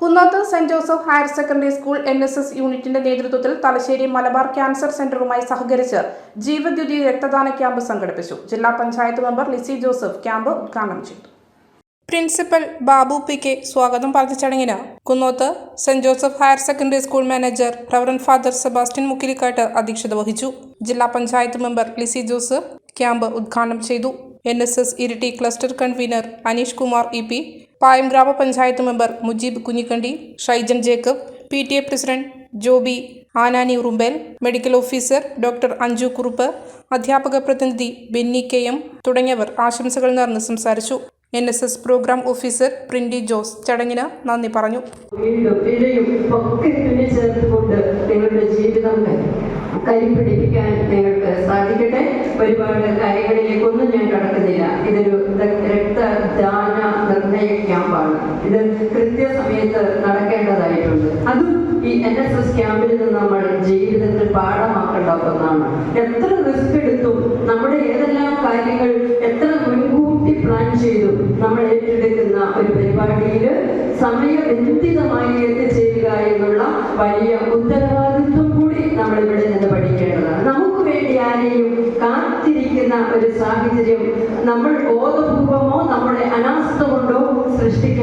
Kunnoth saint Joseph higher secondary school N S S യൂണിറ്റിന്റെ നേതൃത്വത്തിൽ Thalassery Malabar cancer സെന്ററുമായി സഹകരിച്ച് ജീവദ്യുതി രക്തദാന ക്യാമ്പ് സംഘടിപ്പിച്ചു. ജില്ലാ panchayat member Lissy Joseph camp ഉദ്ഘാടനം ചെയ്തു. പ്രിൻസിപ്പൽ ബാബു പി കെ സ്വാഗതം പറഞ്ഞ ചടങ്ങിന് Kunnoth saint Joseph higher secondary school manager reverend father Sebastian Mukkilikattu അധ്യക്ഷത വഹിച്ചു. ജില്ലാ panchayat member Lissy Joseph camp ഉദ്ഘാടനം ചെയ്തു. N S S Iritty cluster convener Aneesh Kumar E P Payam ഗ്രാമപഞ്ചായത്ത് member Mujeeb Kunhikandi Shaijan Jacob P T A president Joby Anani Urumbel medical officer doctor Anju Kurup അധ്യാപക പ്രതിനിധി Benny K M തുടങ്ങിയവർ ആശംസകൾ നേർന്ന് സംസാരിച്ചു. N S S programme officer Prindy Jose ചടങ്ങിന് നന്ദി പറഞ്ഞു. നിങ്ങളുടെ ജീവിതം നിങ്ങൾക്ക് സാധിക്കട്ടെ. ഒരുപാട് കാര്യങ്ങളിലേക്കൊന്നും ഞാൻ കടക്കുന്നില്ല. ഇതൊരു ഇത് കൃത്യസമയത്ത് നടക്കേണ്ടതായിട്ടുണ്ട്. അതും ഈ എൻ എസ് എസ് ക്യാമ്പിൽ നിന്ന് നമ്മൾ ജീവിതത്തിൽ പാഠമാക്കേണ്ട ഒന്നാണ്. എത്ര റിസ്ക് എടുത്തും നമ്മുടെ ഏതെല്ലാം കാര്യങ്ങൾ എത്ര മുൻകൂട്ടി പ്ലാൻ ചെയ്തു നമ്മൾ ഏറ്റെടുക്കുന്ന ഒരു പരിപാടിയിൽ സമയബന്ധിതമായി എത്തിച്ചേരുക എന്നുള്ള വലിയ ഉത്തരവാദിത്വം കൂടി നമ്മൾ ഇവിടെ നിന്ന് പഠിക്കേണ്ടതാണ്. നമുക്ക് വേണ്ടി ആരെയും കാത്തിരിക്കുന്ന ഒരു സാഹചര്യം നമ്മൾ ബോധപൂർവമോ നമ്മുടെ അനാസ്ഥ കൊണ്ടോ